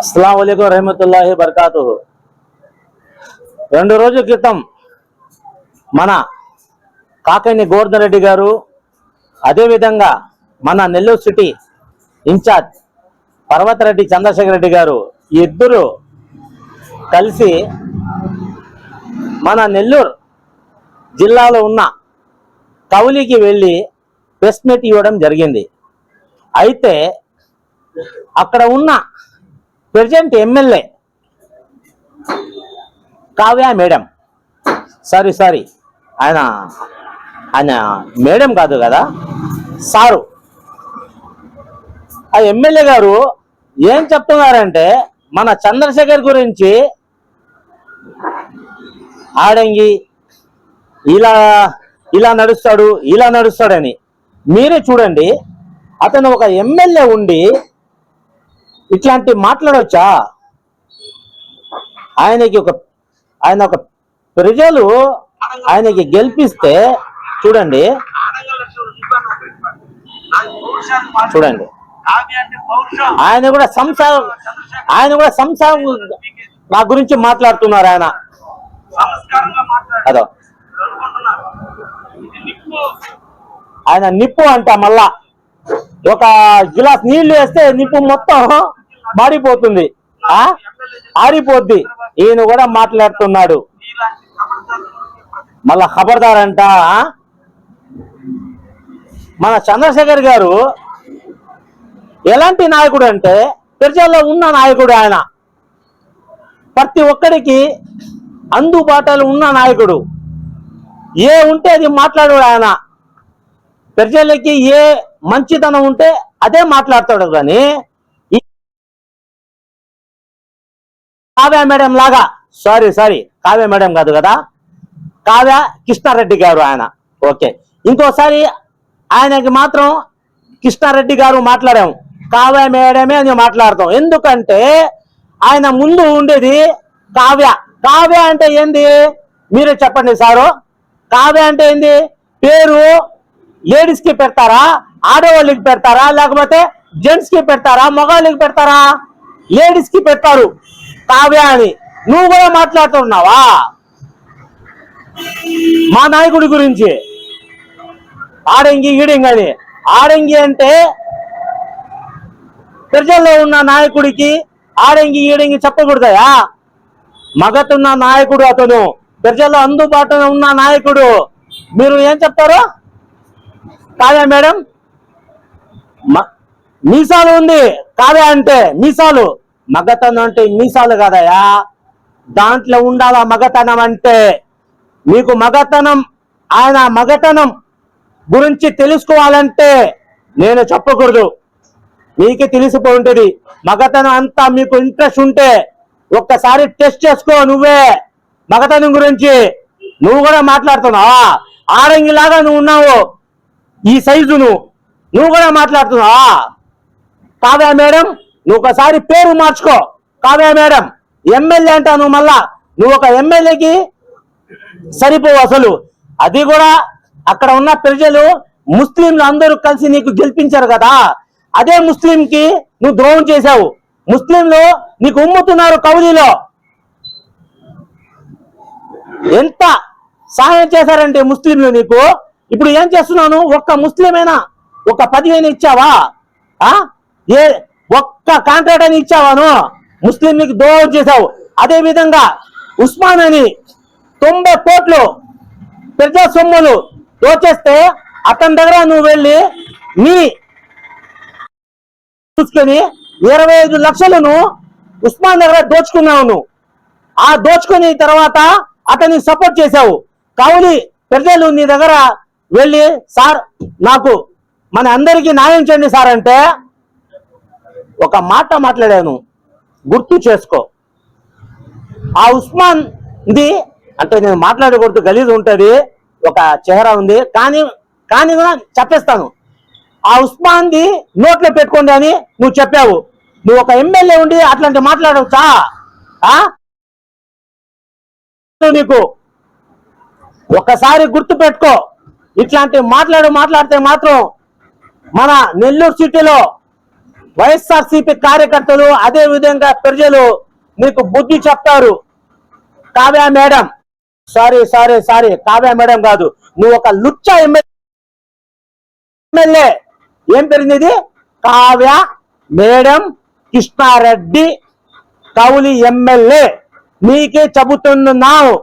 అస్సలం అయికం రహమతుల్లాహి బర్కాతు రెండు రోజుల క్రితం మన కాకని గోవర్ధన్ రెడ్డి గారు అదేవిధంగా మన నెల్లూరు సిటీ ఇన్ఛార్జ్ పర్వతరెడ్డి చంద్రశేఖర్ రెడ్డి గారు ఇద్దరు కలిసి మన నెల్లూరు జిల్లాలో ఉన్న కౌలికి వెళ్ళి ప్రెస్ మీట్ ఇవ్వడం జరిగింది. అయితే అక్కడ ఉన్న present MLA. Kavya madam. Sorry sorry. ఆయన ఆయన మేడం కాదు కదా? సారు. ఆ ఎమ్మెల్యే గారు ఏం చెప్తున్నారంటే మన చంద్రశేఖర్ గురించి ఆడంగి ఇలా ఇలా నడుస్తాడు ఇలా నడుస్తాడని. మీరే చూడండి అతను ఒక ఎమ్మెల్యే ఉండి ఇట్లాంటి మాట్లాడవచ్చా ఆయనకి ఒక ఆయన ఒక ప్రజలు ఆయనకి గెలిపిస్తే చూడండి. చూడండి. ఆయన కూడా సంసారం ఆయన కూడా సంసారం నా గురించి మాట్లాడుతున్నారు ఆయన. అదో. ఆయన నిప్పు అంట మళ్ళా. ఒక గిలాస్ నీళ్ళు వేస్తే నిప్పు మొత్తం మారిపోతుంది ఆ? ఆరిపోద్ది. ఈయన కూడా మాట్లాడుతున్నాడు. మళ్ళా ఖబర్దార్ అంట మన చంద్రశేఖర్ గారు ఎలాంటి నాయకుడు అంటే ప్రజల్లో ఉన్న నాయకుడు ఆయన. ప్రతి ఒక్కడికి అందుబాటులో ఉన్న నాయకుడు. ఏ ఉంటే అది మాట్లాడు ఆయన. ప్రజలకి ఏ మంచితనం ఉంటే అదే మాట్లాడతాడు కానీ కావ్య మేడం లాగా. సారీ సారీ కావ్య మేడం కాదు కదా? కావ్య కృష్ణారెడ్డి గారు ఆయన. ఓకే. ఇంకోసారి ఆయనకి మాత్రం కృష్ణారెడ్డి గారు మాట్లాడాము. కావ్య మేడమే అని మాట్లాడతాం. ఎందుకంటే ఆయన ముందు ఉండేది కావ్య. కావ్య అంటే ఏంది? మీరే చెప్పండి సారు. కావ్య అంటే ఏంది? పేరు లేడీస్కి పెడతారా? ఆడవాళ్ళకి పెడతారా? లేకపోతే జెంట్స్కి పెడతారా? మగవాళ్ళకి పెడతారా? లేడీస్కి పెడతారు. తావే అని. నువ్వు కూడా మాట్లాడుతున్నావా? మా నాయకుడి గురించి. ఆడంగి ఈడంగి ఆడంగి అంటే ప్రజల్లో ఉన్న నాయకుడికి ఆడంగి ఈడంగి చెప్పకూడదయా? మగతున్న నాయకుడు అతను ప్రజల్లో అందుబాటులో ఉన్న నాయకుడు. మీరు ఏం చెప్తారు? కాదా మేడం మీసాలు ఉంది. కాదా అంటే మీసాలు. మగతనం అంటే మీసాలు కదయా దాంట్లో ఉండాలా మగతనం అంటే? మీకు మగతనం ఆయన మగతనం గురించి తెలుసుకోవాలంటే నేను చెప్పకూడదు. మీకే తెలిసిపో ఉంటుంది. మగతనం అంతా మీకు ఇంట్రెస్ట్ ఉంటే ఒక్కసారి టెస్ట్ చేసుకో నువ్వే. మగతనం గురించి నువ్వు కూడా మాట్లాడుతున్నావా? ఆరంగిలాగా నువ్వు ఉన్నావు. ఈ సైజు నువ్వు నువ్వు కూడా మాట్లాడుతున్నావా? కాదా మేడం? నువ్వు ఒకసారి పేరు మార్చుకో. కావ్య మేడం ఎమ్మెల్యే అంటా నువ్వు మళ్ళా నువ్వు ఒక ఎమ్మెల్యేకి సరిపోవు అసలు. అది కూడా అక్కడ ఉన్న ప్రజలు ముస్లింలు అందరూ కలిసి నీకు గెలిపించారు కదా. అదే ముస్లింకి నువ్వు ద్రోహం చేశావు. ముస్లింలు నీకు ఉమ్ముతున్నారు కౌలీలో. ఎంత సహాయం చేశారంటే ముస్లింలు నీకు? ఇప్పుడు ఏం చేస్తున్నాను ఒక్క ముస్లిమేనా? ఒక పదిహేను ఇచ్చావా? ఏ ఒక్క కాంట్రాక్ట్ అని ఇచ్చావాను ముస్లింలకి దోహం చేశావు. అదే విధంగా ఉస్మాన్ అని తొంభై కోట్లు ప్రజా సొమ్ములు దోచేస్తే అతని దగ్గర నువ్వు వెళ్ళి నీ చూసుకొని ఇరవై ఐదు లక్షలను ఉస్మాన్ దగ్గర దోచుకున్నావు నువ్వు. ఆ దోచుకుని తర్వాత అతన్ని సపోర్ట్ చేశావు. కావుని ప్రజలు నీ దగ్గర వెళ్ళి సార్ నాకు మన అందరికీ న్యాయం చేయండి సార్ అంటే ఒక మాట మాట్లాడాను. గుర్తు చేసుకో. ఆ ఉస్మాన్ ఇది అంటే నేను మాట్లాడకూడదు గలీజ్ ఉంటుంది ఒక చెహరా ఉంది కానీ కానీ కూడా చెప్పేస్తాను. ఆ ఉస్మాన్ది నోట్లో పెట్టుకోండి అని నువ్వు చెప్పావు. నువ్వు ఒక ఎమ్మెల్యే ఉండి అట్లాంటి మాట్లాడవచ్చా నీకు ఒకసారి గుర్తు పెట్టుకో. ఇట్లాంటి మాట్లాడు మాట్లాడితే మాత్రం మన నెల్లూరు సిటీలో వైఎస్ఆర్సీపీ కార్యకర్తలు అదే విధంగా ప్రజలు మీకు బుద్ధి చెప్తారు. Kavya madam. Sorry sorry sorry. Kavya madam కాదు. నువ్వు ఒక లుచ్చ ఎమ్మెల్యే. ఏం పెరిగింది కావ్య మేడం కృష్ణారెడ్డి కౌలి ఎమ్మెల్యే. నీకే చెబుతున్నావు.